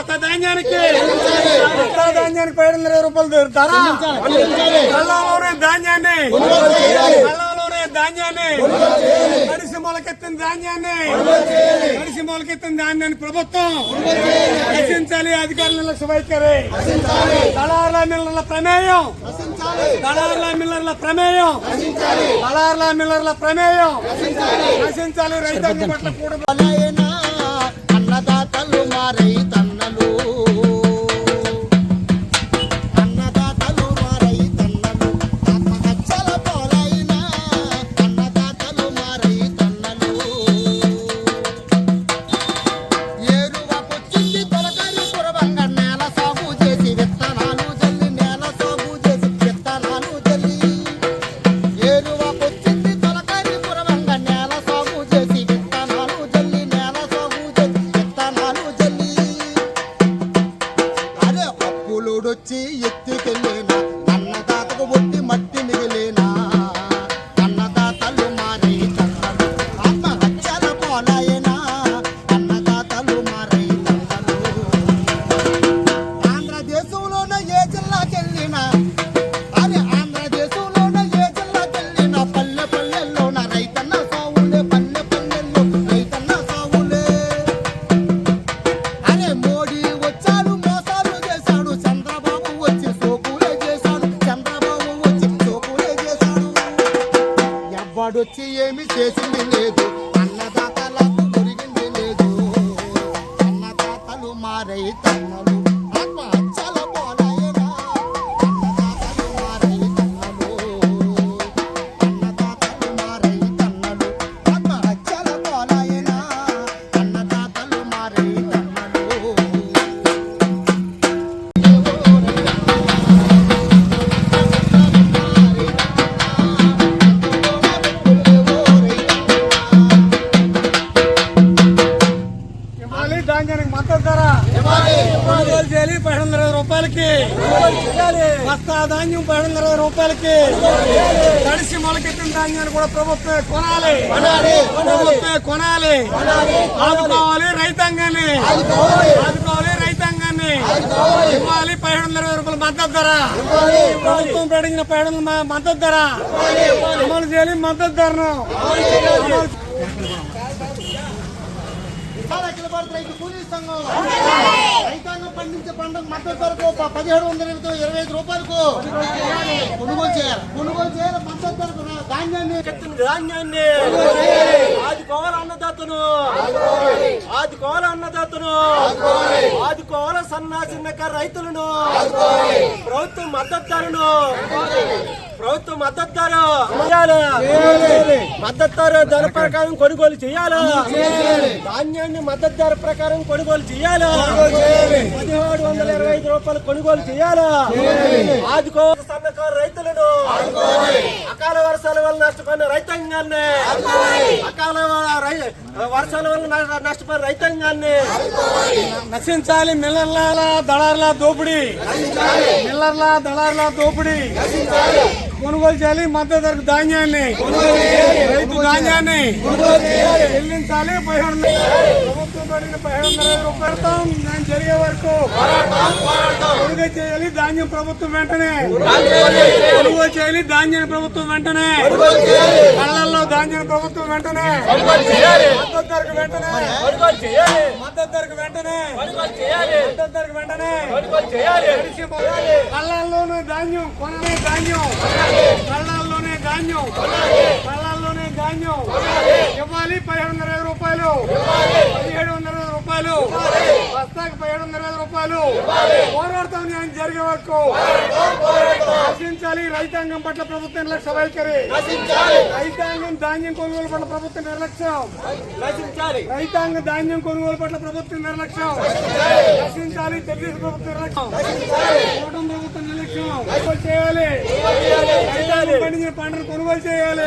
బస్తా ధాన్యానికి బస్తా ధాన్యానికి పైన ఇరవై రూపాయలు ధర కళ్ళలోనే ధాన్యాన్ని. కళ్ళలోనే ధాన్యాన్ని. తడిసి మొలకెత్తిన ధాన్యాన్ని. తడిసి మొలకెత్తిన ధాన్యాన్ని ప్రభుత్వం రక్షించాలి అధికారుల లక్ష్య వైఖరి. దళారుల మిల్లర్ల ప్రమేయం. దళారుల మిల్లర్ల ప్రమేయం. దళారుల మిల్లర్ల ప్రమేయం. నశించాలి రైతాంగం పట్ల కూడా అన్నదాతలు మా రైతన్నలు వందల ఇరవై రూపాయలకి తడిసి మొలకెత్తిన ధాన్యాన్ని కూడా ప్రభుత్వమే కొనాలి. ప్రభుత్వమే కొనాలి. ఆదుకోవాలి రైతాంగాన్ని. ఆదుకోవాలి. రైతాంగాన్ని. ఇవ్వాలి పదిహేడు వందల ఇరవై రూపాయల మద్దతు ధర. ప్రభుత్వం ప్రకటించిన పదిహేడు వందల మద్దతు ధర. అమలు చేయాలి మద్దతు ధరను. అఖిల భారత రైతు కూలీ సంఘం. రైతాంగం పండించే పంటకు మద్దతు ధరకు పదిహేడు వందల ఇరవై ఇరవై ఐదు రూపాయలకు కొనుగోలు చేయాలి. కొనుగోలు చేయాలి మద్దతు ధరకు ధాన్యాన్ని. ధాన్యాన్ని. ఆదుకోవాలి అన్నదాతను. ఆదుకోవాలి. అన్నదాతను. ఆదుకోవాలి. సన్న చిన్నకారు రైతులను. ప్రభుత్వం మద్దతు ధరను ప్రభుత్వం మద్దతు ధర మద్దతు ధర ధర ప్రకారం కొనుగోలు చేయాలి. ధాన్యాన్ని మద్దతు ధర ప్రకారం కొనుగోలు చేయాలి? పదిహేడు వందల ఇరవై ఐదు రూపాయలు కొనుగోలు చేయాలి? ఆదుకోవాలి సన్నకారు రైతులను. అకాల వర్షాల వల్ల నష్టపోయిన రైతాంగాన్ని. అకాల వర్షాల వల్ల నష్టపోయిన రైతాంగాన్ని. నశించాలి మిల్లర్ల దళార్ల దోపిడీ. మిల్లర్ల దళార్ల దోపిడీ. కొనుగోలు చేయాలి మద్దతు ధరకు ధాన్యాన్ని రైతు ధాన్యాన్ని. చెల్లించాలి పదిహేడు వందల- పదిహేడు వందల నేను జరిగే వరకు కొనుగోలు చేయాలి ధాన్యం ప్రభుత్వం వెంటనే. కొనుగోలు చేయాలి ధాన్యం ప్రభుత్వం వెంటనే. కళ్ళల్లో ధాన్యం ప్రభుత్వం వెంటనే. మద్దతు ధరకు వెంటనే. మద్దతు ధరకు వెంటనే. మద్దతు ధరకు వెంటనే. తడిసిపోయాలి. కళ్ళల్లోనే ధాన్యం కొనలే ధాన్యం. కళ్ళల్లోనే ధాన్యం. కళ్ళల్లోనే ధాన్యం. ఇవ్వాలి. పదిహేడు వందల ఇరవై రూపాయలు. పదిహేడు వందల ఇరవై రూపాయలు. బస్తాకి పదిహేడు వందల ఇరవై రూపాయలు. పోరాడతాం నేను జరిగే వరకు. నశించాలి. రైతాంగం పట్ల ప్రభుత్వ నిర్లక్ష్య వైఖరి. రైతాంగం ధాన్యం కొనుగోలు పట్ల ప్రభుత్వ నిర్లక్ష్యం. రైతాంగ ధాన్యం కొనుగోలు పట్ల ప్రభుత్వ నిర్లక్ష్యం. నశించాలి. తెలుగుదేశం ప్రభుత్వ నిర్లక్ష్యం. ప్రభుత్వ నిర్లక్ష్యం. చేయాలి? పండించిన పంటను కొనుగోలు చేయాలి.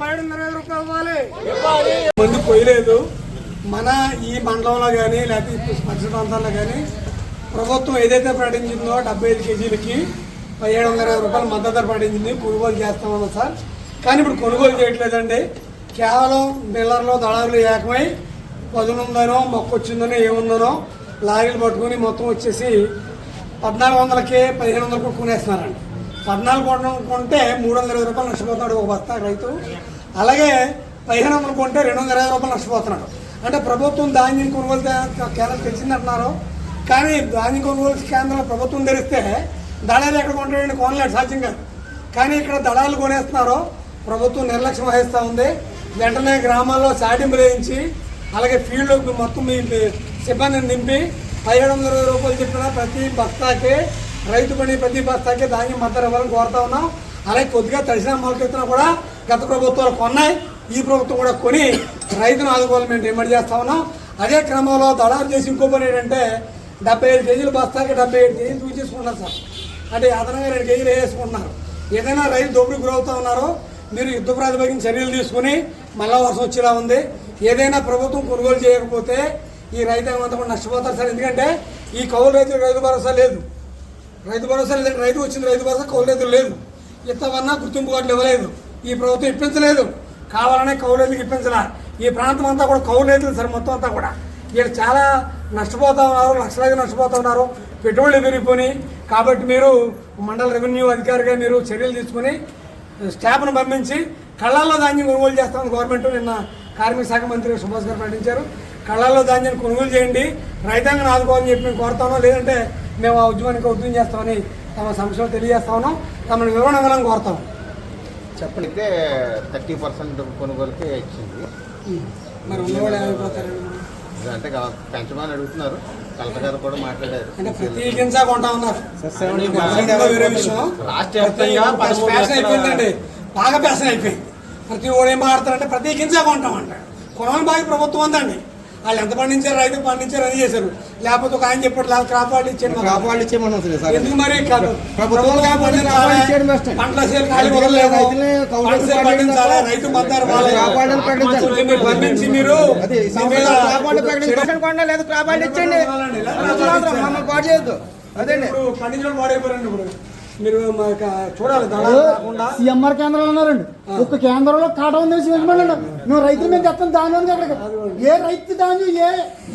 పైన ఇరవై రూపాయలు ఇవ్వాలి. మంది పోయలేదు. మన ఈ మండలంలో కానీ లేకపోతే పరిసర ప్రాంతాల్లో కానీ ప్రభుత్వం ఏదైతే ప్రకటించిందో డెబ్బై ఐదు కేజీలకి పదిహేడు వందల ఇరవై రూపాయలు మద్దతు ధర ప్రకటించింది కొనుగోలు చేస్తామన్నా సార్. కానీ ఇప్పుడు కొనుగోలు చేయట్లేదండి. కేవలం మిల్లర్లో దళారులు ఏకమై పదునుందనో మొక్కొచ్చిందనో ఏముందనో లారీలు పట్టుకొని మొత్తం వచ్చేసి పద్నాలుగు వందలకి పదిహేను వందలకు కొనేస్తున్నారండి. పద్నాలుగు వందలు కొంటే మూడు వందల ఇరవై రూపాయలు నష్టపోతున్నాడు ఒక బస్తా రైతు. అలాగే పదిహేను వందలు కొంటే రెండు వందల ఇరవై రూపాయలు నష్టపోతున్నాడు. అంటే ప్రభుత్వం ధాన్యం కొనుగోలు కేంద్రం తెచ్చిందంటున్నారు కానీ ధాన్యం కొనుగోలు కేంద్రం ప్రభుత్వం తెరిస్తే దళాలు ఎక్కడ కొంటాడండి? కొనలేడు సాధ్యం కాదు. కానీ ఇక్కడ దళాలు కొనేస్తున్నారు. ప్రభుత్వం నిర్లక్ష్యం వహిస్తూ ఉంది. వెంటనే గ్రామాల్లో సాటింపు వేయించి అలాగే ఫీల్డ్ మొత్తం మీ సిబ్బందిని నింపి పదిహేడు వందల ఇరవై రూపాయలు చెప్పిన ప్రతి బస్తాకి రైతు పని ప్రతి బస్తాకి ధాన్యం మద్దతు ఇవ్వాలని కోరుతా ఉన్నాం. అలాగే కొద్దిగా తడిసిన మొలకెత్తున కూడా గత ప్రభుత్వాలు కొన్నాయి. ఈ ప్రభుత్వం కూడా కొని రైతును ఆదుకోవాలని మేము డిమాండ్ చేస్తా ఉన్నాం. అదే క్రమంలో దళారు చేసి ఇంకో పని ఏంటంటే డెబ్బై ఐదు కేజీలు బస్తాకి డెబ్బై ఐదు కేజీలు చూసేసుకుంటారు సార్. అంటే అదనంగా రెండు కేజీలు వేసుకుంటున్నారు ఏదైనా రైతు దోపిడీ గురవుతా ఉన్నారో మీరు యుద్ధ ప్రాతిపదికన చర్యలు తీసుకుని మళ్ళా వర్షం వచ్చేలా ఉంది. ఏదైనా ప్రభుత్వం కొనుగోలు చేయకపోతే ఈ రైతాంగం అంతా కూడా నష్టపోతారు సార్. ఎందుకంటే ఈ కౌలు రైతులకు రైతు భరోసా లేదు. రైతు భరోసా లేదంటే రైతు వచ్చింది రైతు భరోసా కౌలు రైతులు లేదు. ఇంతవన్నా గుర్తింపు కార్డులు ఇవ్వలేదు. ఈ ప్రభుత్వం ఇప్పించలేదు. కావాలనే కౌలు రైతులకు ఇప్పించలా? ఈ ప్రాంతం అంతా కూడా కౌలు రైతులు సార్ మొత్తం అంతా కూడా. వీళ్ళు చాలా నష్టపోతూ ఉన్నారు లక్షలాది నష్టపోతూ ఉన్నారు. పెట్టుబడులు పెరిగిపోయి కాబట్టి మీరు మండల రెవెన్యూ అధికారిగా మీరు చర్యలు తీసుకుని స్టాఫ్ను పంపించి కళ్ళల్లో ధాన్యం కొనుగోలు చేస్తామని గవర్నమెంట్ నిన్న కార్మిక శాఖ మంత్రి సుభాష్ గారు ప్రకటించారు. కళ్ళల్లో ధాన్యాన్ని కొనుగోలు చేయండి. రైతాంగం ఆదుకోవాలని చెప్పి మేము కోరుతామో లేదంటే మేము ఆ ఉద్యమానికి ఉద్యమం చేస్తామని తమ సమస్యలు తెలియజేస్తా ఉన్నాం. తమను వివరణ ఇవ్వాలని కోరుతాం అయితే థర్టీ పర్సెంట్ కొనుగోలుకి ఇచ్చింది. మరి ఉన్నవాళ్ళు అంటే పెంచమని అడుగుతున్నారు. కలెక్టర్ గారు కూడా మాట్లాడారు. అంటే అయిపోయిందండి. బాగా ఫ్యాషన్ అయిపోయింది. ప్రతి ఓడు ఏం మాట్లాడతారంటే ప్రతి గింజ కొంటాం కొనమని బాగా ప్రభుత్వం ఉందండి. వాళ్ళు ఎంత పండించారు రైతు పండించారు అని చేశారు. లేకపోతే ఒక ఆయన చెప్పాడు లేదా క్రాప్ వాళ్ళు ఇచ్చాడు. క్రాప్ వాళ్ళు ఇచ్చేయమన్నాం సార్. ఎందుకు మరి. పంటల సేలు ఖాళీ పండించాలి. రైతు మీరు పండించి మీరు అది లేదు క్రాప్ వాళ్ళు ఇచ్చండి ఇప్పుడు పండించడం వాడైపోయారండి ఇప్పుడు. మీరు చూడాలి సీఎంఆర్ కేంద్రాలు ఉన్నారండి. ఒక్క కేంద్రంలో కాటా ఉంది చూపించమనండి మేము రైతులు మేము చెప్తాం ధాన్యం అక్కడికి. ఏ రైతు ధాన్యం ఏ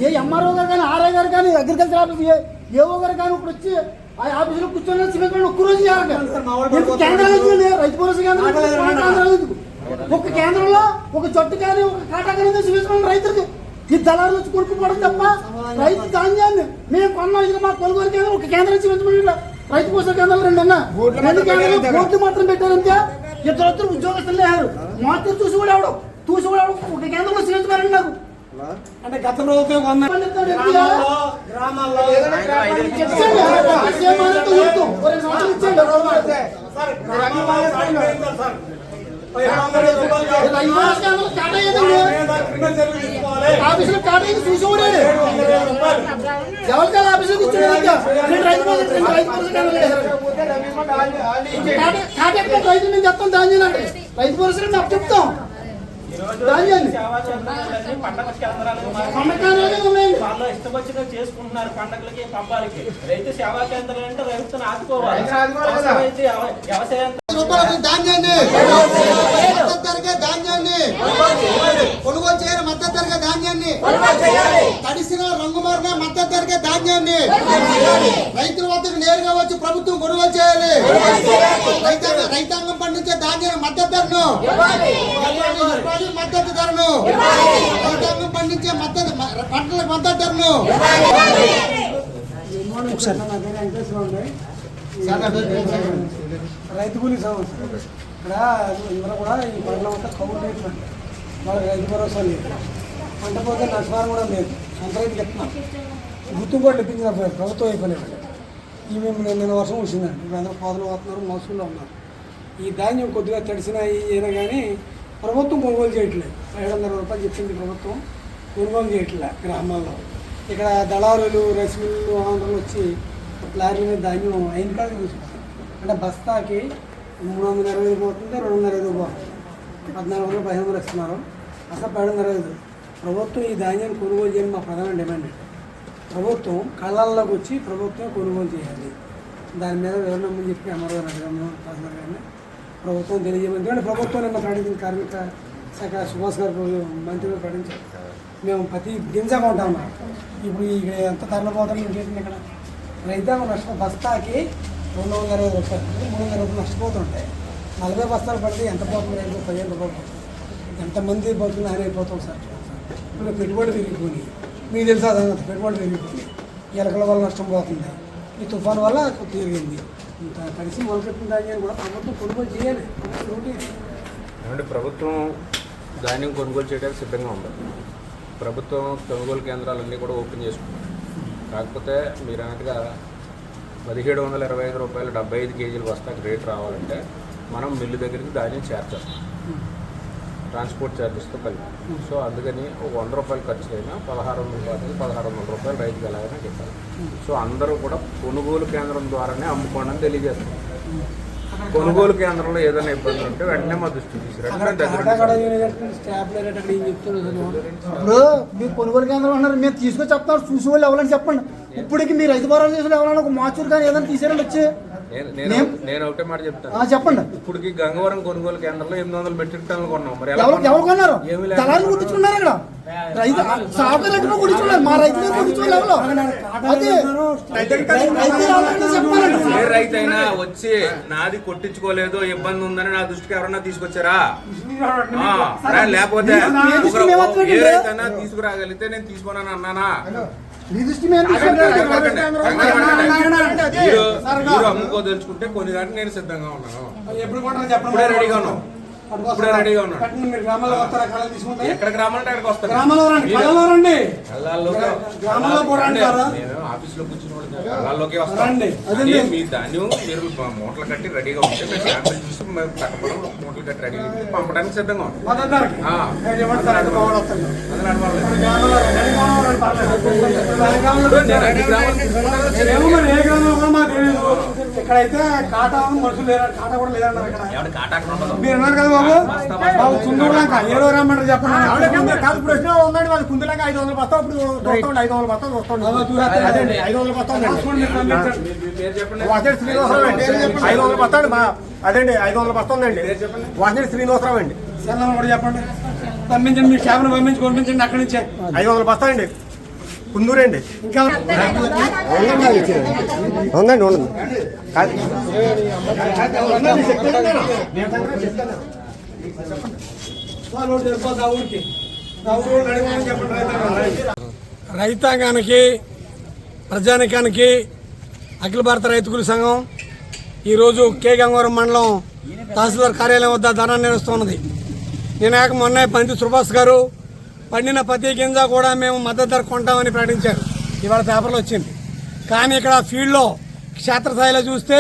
ఏ ఎంఆర్ఓ గారు కానీ ఆర్ఐ గారు కానీ అగ్రికల్చర్ ఆఫీస్ ఏ ఏఓ గారు కానీ ఇప్పుడు వచ్చి ఆ ఆఫీసులో కూర్చొని చూపించమని ఒక్క రోజు చేయాలి ఎందుకు కేంద్రాలు ఎందుకండి రైతు భరోసా కేంద్రం? కేంద్రాలు ఎందుకు? ఒక్క కేంద్రంలో ఒక జట్టు కానీ ఒక కాటా కానీ ఉంది చూపించమని రైతులకి. ఈ దళారులు వచ్చి కొనుక్కుపోవడం తప్ప రైతు ధాన్యాన్ని మేము కొన్నాం ఇది మా కొనుగోలు కేంద్రం ఒక కేంద్రం చూపించమని రైతు కోసం కేంద్రాలు రెండు ఉన్నా రెండు కేంద్రాలు బోర్డు మాత్రం పెట్టారంతే ఇద్దరు ఇద్దరు ఉద్యోగస్తులు లేరు మాత్రం చూసి కూడా ఎవడు చూసి కూడా ఒక కేంద్రంలో చూపించమని నాకు అంటే గత ప్రభుత్వం? గ్రామాల్లో ఆఫీసులో కాటా ఏది చూసి ఇచ్చాడు ఇంకా. నేను రైతు మేము చెప్తాం ధాన్యాలు అంటే. రైతు భరోసా మేము చెప్తాం. వాళ్ళు ఇష్టం చేసుకుంటున్నారు పండగలకి పబ్బాలకి రైతు సేవా కేంద్రాలు అంటే రైతును ఆదుకోవాలి. వ్యవసాయం రూపాయలకు ధాన్యాన్ని మద్దతు ధరకే ధాన్యాన్ని కొనుగోలు చేయని మద్దతు ధరకే ధాన్యాన్ని. తడిసిన రంగు మారిన మద్దతు ధరకే ధాన్యాన్ని. రైతుల వద్దకు నేరుగా వచ్చి ప్రభుత్వం కొనుగోలు చేయాలి. రైతాంగం రైతాంగం పండించే ధాన్యాన్ని మద్దతు ధరను. ఇవ్వాలి. మద్దతు ధరను. రైతాంగం పండించే మద్దతు పంటల మద్దతు ధరను. రైతు కూలీ సమస్య ఇక్కడ ఇందులో కూడా ఈ పంటల అంతా కౌలు రేట్లు వాళ్ళకి రైతు భరోసా లేదు. పంట పోతే నష్టం కూడా లేదు. సొంత రైతు చెప్తున్నాం. గుర్తు కూడా ఇప్పించిన ప్రభుత్వం అయిపోలేదు. మేము నిన్న వర్షం వచ్చిందండి ఇప్పుడు అందరూ పోతలు పోతున్నారు మోసంలో ఉన్నారు. ఈ ధాన్యం కొద్దిగా తడిసిన అయినా కానీ ప్రభుత్వం కొనుగోలు చేయట్లేదు. ఏడు వందల రూపాయలు చెప్పింది ప్రభుత్వం. కొనుగోలు చేయట్లేదు గ్రామాల్లో. ఇక్కడ దళారులు రైస్ మిల్లు ఆంధ్రలు వచ్చి లారీల మీద ధాన్యం అయిన కాదు తీసుకుంటారు అంటే బస్తాకి మూడు వందల ఇరవై ఐదు పోతుంది. రెండు వందల ఇరవై పోతుంది పద్నాలుగు వందలు పదిహేను వందలు ఇస్తున్నారు. అసలు పది వందల ఐదు ప్రభుత్వం ఈ ధాన్యాన్ని కొనుగోలు చేయడం మా ప్రధాన డిమాండ్. ప్రభుత్వం కళ్ళల్లోకి వచ్చి ప్రభుత్వం కొనుగోలు చేయాలి. దాని మీద వివరణ అని చెప్పి అమరు గారు అడిగాము ప్రభుత్వం తెలియజేయమని కానీ ప్రభుత్వం నిన్న ప్రకటించిన కార్మిక శాఖ సుభాష్ గారు మంత్రిగా ప్రకటించారు. మేము ప్రతి గింజ ఉంటాం ఇప్పుడు ఇక్కడ ఎంత ధరలు పోతాం ఇక్కడ? రైతాంగం నష్టం బస్తాకి రెండు వందల ఇరవై రూపాయలు మూడు వందల రూపాయలు నష్టపోతుంటాయి. నలభై బస్తాలు పడితే ఎంత పోతుంది రేపు పదిహేను రూపాయలు పోతుంది ఎంతమంది ఆయన అయిపోతాం సార్. ఇప్పుడు పెట్టుబడి పెరిగిపోయి మీకు తెలుసా సంగతి? పెట్టుబడి పెరిగిపోయి ఎలకల వల్ల నష్టం పోతుంది. ఈ తుఫాన్ వల్ల తిరిగింది. ఇంత కలిసి మొదలుపెట్టిన దాన్ని కూడా ప్రభుత్వం కొనుగోలు చేయాలి. ఏమంటే ప్రభుత్వం ధాన్యం కొనుగోలు చేయడానికి సిద్ధంగా ఉంది. ప్రభుత్వం కొనుగోలు కేంద్రాలన్నీ కూడా ఓపెన్ చేసుకుంది. కాకపోతే మీరు అన్నట్టుగా పదిహేడు వందల ఇరవై ఐదు రూపాయలు డెబ్బై ఐదు కేజీలు బస్తాకి రేట్ రావాలంటే మనం మిల్లు దగ్గరికి ధాన్యం చేర్చాలి ట్రాన్స్పోర్ట్ ఛార్జెస్తో కలిపి. సో అందుకని ఒక వంద రూపాయలు ఖర్చు అయినా పదహారు వందల రూపాయలు పదహారు వందల రూపాయలు రైతుకి ఎలాగైనా చెప్పాలి. సో అందరూ కూడా కొనుగోలు కేంద్రం ద్వారానే అమ్ముకోండి అని తెలియజేస్తారు కొనుగోలు కేంద్రంలో ఏదైనా ఇబ్బందులు ఉంటే వెంటనే మా దృష్టికి తీసుకురండి. మీరు కొనుగోలు కేంద్రం అన్నారు మేము తీసుకొని చెప్తారు చూసి వాళ్ళు ఎవరని చెప్పండి. ఇప్పటికి మీరు రైతు భరోసా చేసిన ఎవరైనా ఒక మాచూరు కానీ ఏదైనా తీసారండి వచ్చి. నేను- ఒకటే మాట చెప్తాను. చెప్పండి. ఇప్పటికి గంగవరం కొనుగోలు కేంద్రంలో ఎనిమిది వందల మెట్రిక్ టన్నులు కొన్నాం. మరి ఎవరు కొన్నారు? కుట్టించుకున్నారు ఇక్కడ. రైతు కుట్టించుకున్నారు మా అది ఏ అయినా వచ్చి నాది కొట్టించుకోలేదు ఇబ్బంది ఉందని నా దృష్టికి ఎవరన్నా తీసుకొచ్చారా? లేకపోతే ఏ ఇక్కడ. రైతు అయినా తీసుకురాగలిగితే నేను తీసుకున్నాను అన్నానా? అమ్ముకోదలుచుకుంటే కొన్ని దాంట్లో నేను సిద్ధంగా ఉన్నాను. ఎప్పుడు రెడీగా ఉన్నాను మీరు గ్రామాల్లో వస్తారా కళలు అక్కడికి రండి కళలో కూర్చుని రండి. అదే మీ ధాన్యం మీరు మూటలు కట్టి రెడీగా ఉంటే శాంపిల్ చూసి మూటలు కట్టి పంపడానికి సిద్ధంగా రండి. ఇక్కడైతే కాటా మనుషులు లేరు కాటా కూడా లేదన్నారు ఇక్కడ. మీరు అన్నారు కదా బాబు. బాబు కుందూరు లంక ఏ రోజు రమ్మంటారు చెప్పండి కాదు ఇప్పుడు వచ్చినా ఉందండి. వాళ్ళు కుందూరు లంక ఐదు వందలు బస్తా ఇప్పుడు ఐదు వందల బస్తా చూస్తాండి అదండి ఐదు వందల బస్తా వాసిరెడ్డి శ్రీనివాసరావు అండి. ఐదు వందల బస్తా అండి మా అదండి ఐదు వందల బస్తా ఉందండి. వాసిరెడ్డి శ్రీనివాసరావు అండి. కూడా చెప్పండి. పంపించండి మీ క్యాబ్ను పంపించి పంపించండి అక్కడి నుంచే. ఐదు వందల బస్తా అండి. కుందూరండి ఇంకా ఉందండి ఉండండి రైతాంగానికి. ప్రజానికానికి అఖిల భారత రైతుకుల సంఘం ఈరోజు కే గంగవరం మండలం తహసీల్దార్ కార్యాలయం వద్ద ధర్నా నిర్వహిస్తున్నది. నినాక మొన్న పంతి సుభాష్ గారు పండిన ప్రతి గింజ కూడా మేము మద్దతు ధర కొంటామని ప్రకటించారు. ఇవాళ పేపర్లో వచ్చింది. కానీ ఇక్కడ ఫీల్డ్లో క్షేత్రస్థాయిలో చూస్తే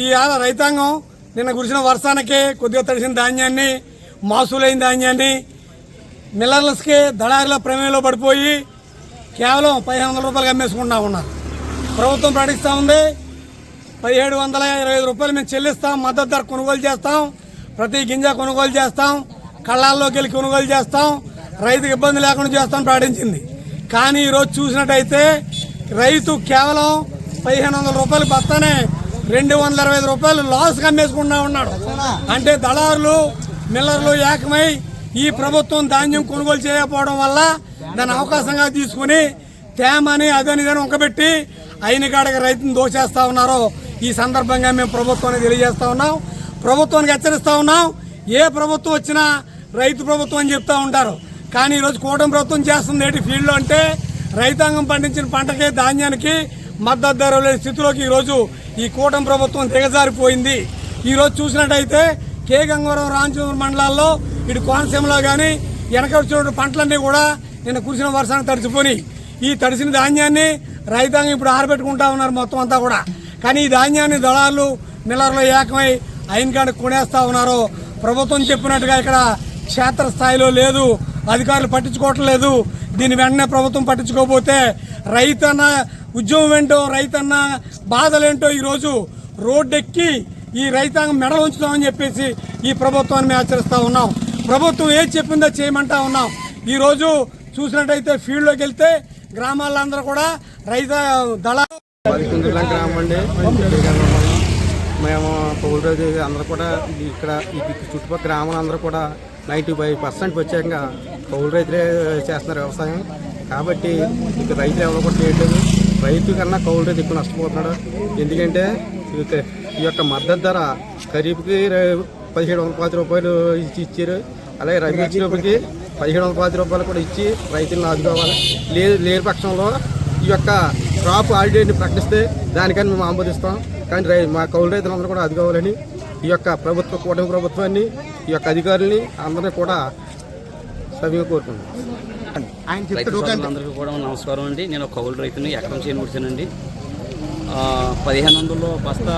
ఈ రైతాంగం నిన్న కురిసిన వర్షానికి కొద్దిగా తడిసిన ధాన్యాన్ని మాసులైన ధాన్యాన్ని మిల్లర్లస్కి దళారుల ప్రమేయంలో పడిపోయి కేవలం పదిహేను వందల రూపాయలు అమ్మేసుకుంటా ఉన్నారు. ప్రభుత్వం ప్రకటిస్తూ ఉంది. పదిహేడు వందల ఇరవై ఐదు రూపాయలు మేము చెల్లిస్తాం మద్దతు ధర కొనుగోలు చేస్తాం ప్రతి గింజ కొనుగోలు చేస్తాం కళ్ళాల్లోకి వెళ్ళి కొనుగోలు చేస్తాం రైతుకు ఇబ్బంది లేకుండా చేస్తాం ప్రకటించింది. కానీ ఈరోజు చూసినట్టయితే రైతు కేవలం పదిహేను వందల రూపాయలు బస్తానే రెండు వందల ఐదు రూపాయలు లాస్కి అమ్మేసుకుంటా ఉన్నాడు. అంటే దళారులు మిల్లర్లు ఏకమై ఈ ప్రభుత్వం ధాన్యం కొనుగోలు చేయకపోవడం వల్ల దాన్ని అవకాశంగా తీసుకుని తేమని అదని ఇదని వంకబెట్టి అయిన కాడికి రైతుని దోచేస్తా ఉన్నారు ఈ సందర్భంగా మేము ప్రభుత్వానికి తెలియజేస్తా ఉన్నాం. ప్రభుత్వానికి హెచ్చరిస్తా ఉన్నాం. ఏ ప్రభుత్వం వచ్చినా రైతు ప్రభుత్వం అని చెప్తా ఉంటారు. కానీ ఈరోజు కూటమి ప్రభుత్వం చేస్తుంది ఏంటి ఫీల్డ్లో అంటే రైతాంగం పండించిన పంటకి ధాన్యానికి మద్దతు ధర లేని స్థితిలోకి ఈరోజు ఈ కూటమి ప్రభుత్వం దిగజారిపోయింది. ఈరోజు చూసినట్టయితే కే గంగవరం రాంచూరు మండలాల్లో ఇటు కోనసీమలో కానీ వెనక వచ్చినటువంటి పంటలన్నీ కూడా నిన్న కురిసిన వర్షాన్ని తడిచిపోయి ఈ తడిసిన ధాన్యాన్ని రైతాంగం ఇప్పుడు ఆరబెట్టుకుంటా ఉన్నారు మొత్తం అంతా కూడా. కానీ ఈ ధాన్యాన్ని దళాలు మిల్లర్లు ఏకమై అయిన కాడ కొనేస్తా ఉన్నారు ప్రభుత్వం చెప్పినట్టుగా ఇక్కడ క్షేత్రస్థాయిలో లేదు అధికారులు పట్టించుకోవట్లేదు. దీని వెంటనే ప్రభుత్వం పట్టించుకోకపోతే రైతన్న ఉద్యమం ఏంటో రైతన్న బాధలేంటో ఈరోజు రోడ్డెక్కి ఈ రైతాంగం మెడ ఉంచుతామని చెప్పేసి ఈ ప్రభుత్వాన్ని మేము ఆచరిస్తూ ఉన్నాం. ప్రభుత్వం ఏది చెప్పిందో చేయమంటా ఉన్నాం. ఈరోజు చూసినట్టయితే ఫీల్డ్లోకి వెళ్తే గ్రామాలందరూ కూడా రైత దళ గ్రామం అండి. మేము పౌరు రోజు అందరూ కూడా ఇక్కడ చుట్టుపక్కల గ్రామాలు అందరూ కూడా నైంటీ ఫైవ్ పర్సెంట్ ప్రత్యేకంగా పౌరు రైతులే చేస్తున్నారు వ్యవసాయం. కాబట్టి ఇక్కడ రైతులు ఎవరు కూడా చేయట్లేదు. రైతు కన్నా కౌలు రైతు ఎక్కువ నష్టపోతున్నాడు. ఎందుకంటే ఈ యొక్క మద్దతు ధర ఖరీఫ్కి పదిహేడు వందల పాతి రూపాయలు ఇచ్చి ఇచ్చారు. అలాగే రబీ వచ్చినప్పటికి పదిహేడు వందల పాతి రూపాయలు కూడా ఇచ్చి రైతులను ఆదుకోవాలి. లేదు లేని పక్షంలో ఈ యొక్క క్రాప్ హాలిడేని ప్రకటిస్తే దానికని మేము ఆమోదిస్తాం. కానీ రై మా కౌలు రైతులందరూ కూడా ఆదుకోవాలని ఈ యొక్క ప్రభుత్వ కూటమి ప్రభుత్వాన్ని ఈ యొక్క అధికారుల్ని అందరినీ కూడా సభ్యుగా కోరుకుంటున్నాం. ఆయన చెప్తాడు సోదరులందరికీ కూడా నమస్కారం అండి. నేను ఒక కౌలు రైతుని ఎకరం చేయని కూర్చానండి పదిహేను వందలు బస్తా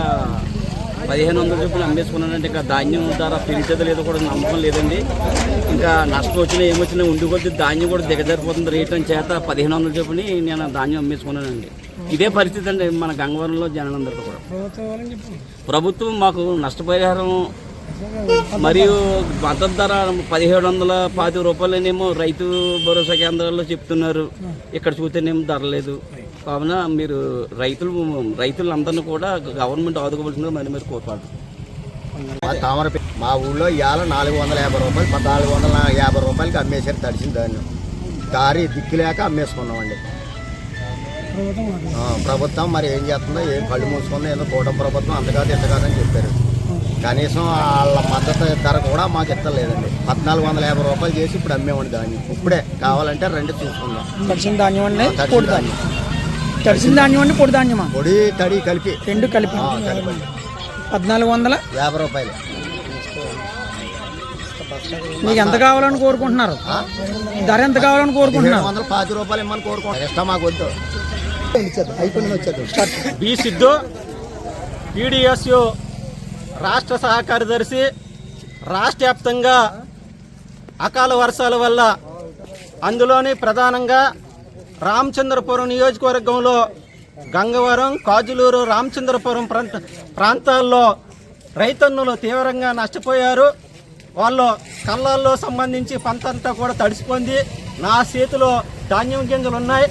పదిహేను వందల చొప్పున అమ్మేసుకున్నానంటే ఇంకా ధాన్యం ధర పెరిగితే లేదో కూడా నమ్మకం లేదండి. ఇంకా నష్టం వచ్చినా ఏమొచ్చినా ఉండి కొద్ది ధాన్యం కూడా దిగజారిపోతుంది రేట్ అని చేత పదిహేను వందల చొప్పున నేను ధాన్యం అమ్మేసుకున్నానండి. ఇదే పరిస్థితి అండి మన గంగవరంలో జనాలందరితో కూడా. ప్రభుత్వం మాకు నష్టపరిహారం మరియు మద్దతు ధర పదిహేడు వందల పాతి రూపాయలనేమో రైతు భరోసా కేంద్రాల్లో చెప్తున్నారు. ఇక్కడ చూస్తేనేమో ధర లేదు. కావున మీరు రైతులు రైతులందరినీ కూడా గవర్నమెంట్ ఆదుకోవాల్సిందిగా మరి మీరు కోరుతారు మా తామర మా ఊళ్ళో ఇవాళ నాలుగు వందల యాభై రూపాయలు పద్నాలుగు వందల యాభై రూపాయలకి అమ్మేశారు తడిసిన ధాన్యం. దారి దిక్కులేక అమ్మేసుకున్నామండి. ఆ, ప్రభుత్వం మరి ఏం చేస్తుందో ఏం కళ్ళు మూసుకుందో ఏదో కూటమి ప్రభుత్వం అంత కాదు ఇంత కాదని చెప్పారు. కనీసం వాళ్ళ మద్దతు ధర కూడా మాకు ఇస్తలేదండి పద్నాలుగు వందల యాభై రూపాయలు చేసి ఇప్పుడు అమ్మేవండి ధాన్యం. ఇప్పుడే కావాలంటే రెండు తీసుకుందాం తడిసిన ధాన్యం అండి పొడి ధాన్యం. తడిసిన ధాన్యం అండి పొడి ధాన్యమా? పొడి తడి కలిపి. రెండు కలిపి. పద్నాలుగు వందల? యాభై రూపాయలు. మీకు ఎంత కావాలని కోరుకుంటున్నారు? ధర ఎంత కావాలని కోరుకుంటున్నారు? వందల పాతి రూపాయలు ఇమ్మని కోరుకుంటాం ఇష్టం మాకు వద్దు. అయిపోయింది వచ్చేది బి సిద్ధు పీడిఎస్యు రాష్ట్ర సహకార్యదర్శి రాష్ట్ర వ్యాప్తంగా అకాల వర్షాల వల్ల అందులోని ప్రధానంగా రామచంద్రపురం నియోజకవర్గంలో గంగవరం కాజులూరు రామచంద్రపురం ప్రాంత ప్రాంతాల్లో రైతన్నులు తీవ్రంగా నష్టపోయారు. వాళ్ళు కళ్ళల్లో సంబంధించి పంతంతా కూడా తడిసిపోయింది. నా చేతిలో ధాన్యం గింజలు ఉన్నాయి.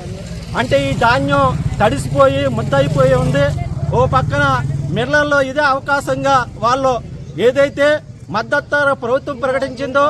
అంటే ఈ ధాన్యం తడిసిపోయి ముద్దయిపోయి ఉంది. ఓ పక్కన మిర్లల్లో ఇదే అవకాశంగా వాళ్ళు ఏదైతే మద్దతు ప్రభుత్వం ప్రకటించిందో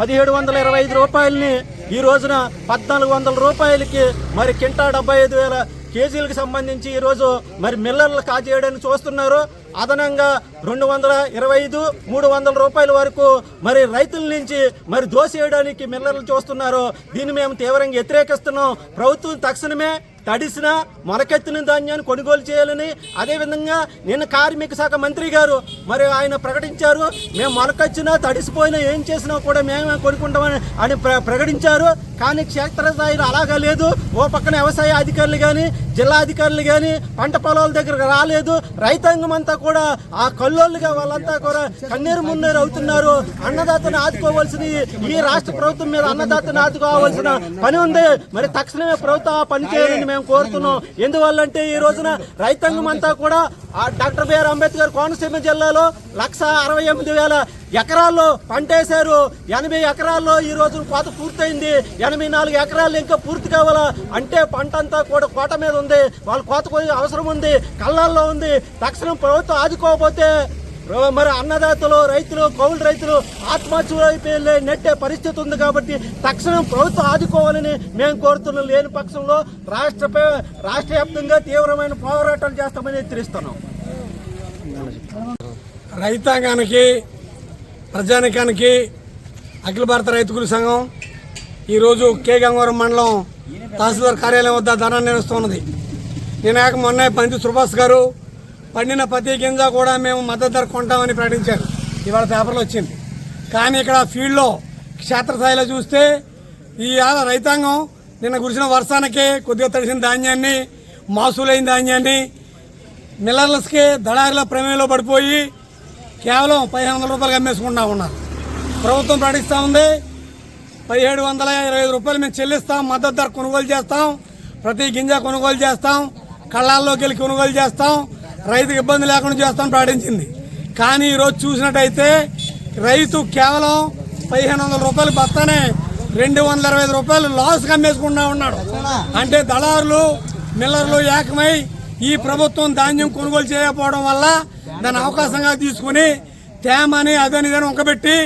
పదిహేడు వందల ఇరవై ఐదు రూపాయలని ఈ రోజున పద్నాలుగు వందల రూపాయలకి మరి కింటా డెబ్బై ఐదు వేల కేజీలకు సంబంధించి ఈరోజు మరి మిల్లర్లు కాజేయడానికి చూస్తున్నారు. అదనంగా రెండు వందల ఇరవై ఐదు మూడు వందల రూపాయల వరకు మరి రైతుల నుంచి మరి దోసేయడానికి మిల్లర్లు చూస్తున్నారు. దీన్ని మేము తీవ్రంగా వ్యతిరేకిస్తున్నాం. ప్రభుత్వం తక్షణమే తడిసిన మొలకెత్తిన ధాన్యాన్ని కొనుగోలు చేయాలని అదేవిధంగా నిన్న కార్మిక శాఖ మంత్రి గారు మరి ఆయన ప్రకటించారు. మేము మొలకొచ్చినా తడిసిపోయినా ఏం చేసినా కూడా మేమే కొనుక్కుంటామని అని ప్ర- ప్రకటించారు. కానీ క్షేత్రస్థాయిలో అలాగా లేదు. ఓ పక్కన వ్యవసాయ అధికారులు కానీ జిల్లా అధికారులు కానీ పంట పొలాల దగ్గరకు రాలేదు. రైతాంగం అంతా కూడా ఆ కల్లోళ్ళుగా వాళ్ళంతా కూడా కన్నీరు మున్నీరు అవుతున్నారు. అన్నదాతను ఆదుకోవాల్సిన ఈ రాష్ట్ర ప్రభుత్వం మీద అన్నదాతను ఆదుకోవాల్సిన పని ఉంది. మరి తక్షణమే ప్రభుత్వం ఆ పని చేయాలని మేము కోరుతున్నాం. ఎందువల్లంటే ఈ రోజున రైతాంగం అంతా కూడా ఆ డాక్టర్ బిఆర్ అంబేద్కర్ కోనసీమ జిల్లాలో లక్ష అరవై ఎనిమిది వేల ఎకరాల్లో పంటేశారు. ఎనభై ఎకరాల్లో ఈ రోజు కోత పూర్తయింది. ఎనభై నాలుగు ఎకరాలు ఇంకా పూర్తి కావాలా? అంటే పంట అంతా కూడా కోట మీద ఉంది. వాళ్ళు కోత అవసరం ఉంది. కళ్ళాల్లో ఉంది. తక్షణం ప్రభుత్వం ఆదుకోకపోతే మరి అన్నదాతలు రైతులు కౌలు రైతులు ఆత్మహత్యలు వైపు నెట్టే పరిస్థితి ఉంది కాబట్టి తక్షణం ప్రభుత్వం ఆదుకోవాలని మేము కోరుతున్నాం. లేని పక్షంలో రాష్ట్ర రాష్ట్ర వ్యాప్తంగా తీవ్రమైన పోరాటాలు చేస్తామని హెచ్చరిస్తున్నాం. రైతాంగానికి ప్రజానికానికి అఖిల భారత రైతు సంఘం ఈరోజు కే గంగవరం మండలం తహసీల్దార్ కార్యాలయం వద్ద ధర్నా నిర్వహిస్తున్నది. నినాక మొన్న పంచి సుభాష్ గారు పండిన ప్రతి గింజ కూడా మేము మద్దతు ధర కొంటామని ప్రకటించారు. ఇవాళ పేపర్లో వచ్చింది. కానీ ఇక్కడ ఫీల్డ్లో క్షేత్రస్థాయిలో చూస్తే ఈ రైతాంగం నిన్న కురిసిన వర్షానికి కొద్దిగా తడిసిన ధాన్యాన్ని మాసులైన ధాన్యాన్ని మిల్లర్లస్కి దళారుల ప్రమేయంలో పడిపోయి కేవలం పదిహేను వందల రూపాయలు అమ్మేసుకుంటా ఉన్నారు. ప్రభుత్వం ప్రకటిస్తూ ఉంది. పదిహేడు వందల ఇరవై ఐదు రూపాయలు మేము చెల్లిస్తాం మద్దతు ధర కొనుగోలు చేస్తాం ప్రతి గింజ కొనుగోలు చేస్తాం కళ్ళాల్లోకి వెళ్ళి కొనుగోలు చేస్తాం రైతుకి ఇబ్బంది లేకుండా చేస్తాం ప్రకటించింది కానీ ఈరోజు చూసినట్టయితే రైతు కేవలం పదిహేను వందల రూపాయలు బస్తానే రెండు వందల ఇరవై ఐదు రూపాయలు లాస్ కమ్మేసుకుంటా ఉన్నాడు. అంటే దళారులు మిల్లర్లు ఏకమై ఈ ప్రభుత్వం ధాన్యం కొనుగోలు చేయకపోవడం వల్ల దాన్ని అవకాశంగా తీసుకుని తేమని అదని ఇదని ఉంకబెట్టి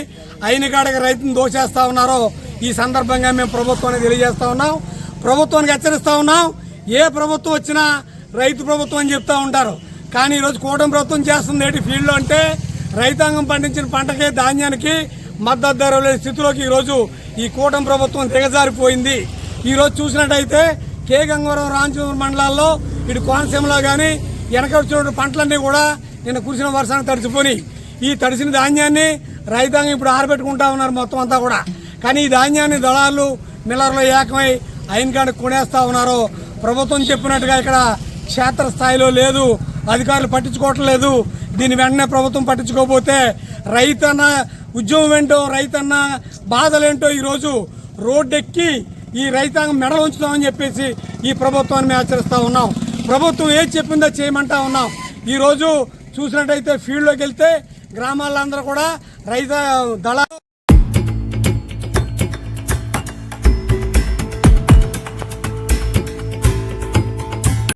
అయిన కాడకి రైతుని దోచేస్తా ఉన్నారో ఈ సందర్భంగా మేము ప్రభుత్వానికి తెలియజేస్తా ఉన్నాం. ప్రభుత్వానికి హెచ్చరిస్తా ఉన్నాం. ఏ ప్రభుత్వం వచ్చినా రైతు ప్రభుత్వం అని చెప్తా ఉంటారు. కానీ ఈరోజు కూటమి ప్రభుత్వం చేస్తుంది ఏంటి ఫీల్డ్లో అంటే రైతాంగం పండించిన పంటకి ధాన్యానికి మద్దతు ధర లేని స్థితిలోకి ఈరోజు ఈ కూటమి ప్రభుత్వం దిగజారిపోయింది. ఈరోజు చూసినట్టయితే కే. గంగవరం రాంచూరు మండలాల్లో ఇటు కోనసీమలో కానీ వెనక వచ్చిన పంటలన్నీ కూడా నిన్న కురిసిన వర్షానికి తడిచిపోయి ఈ తడిసిన ధాన్యాన్ని రైతాంగం ఇప్పుడు ఆరబెట్టుకుంటా ఉన్నారు మొత్తం అంతా కూడా. కానీ ఈ ధాన్యాన్ని దళాలు మిల్లర్లు ఏకమై అయిన కాడ కొనేస్తా ఉన్నారు ప్రభుత్వం చెప్పినట్టుగా ఇక్కడ క్షేత్రస్థాయిలో లేదు అధికారులు పట్టించుకోవటం లేదు. దీని వెంటనే ప్రభుత్వం పట్టించుకోకపోతే రైతన్న ఉద్యమం ఏంటో రైతన్న బాధలేంటో ఈరోజు రోడ్డెక్కి ఈ రైతాంగం మెడలు ఉంచుతామని చెప్పేసి ఈ ప్రభుత్వాన్ని మేము ఆచరిస్తూ ఉన్నాం. ప్రభుత్వం ఏది చెప్పిందో చేయమంటా ఉన్నాం. ఈరోజు చూసినట్టయితే ఫీల్డ్లోకి వెళ్తే గ్రామాలందరూ కూడా రైత దళాలు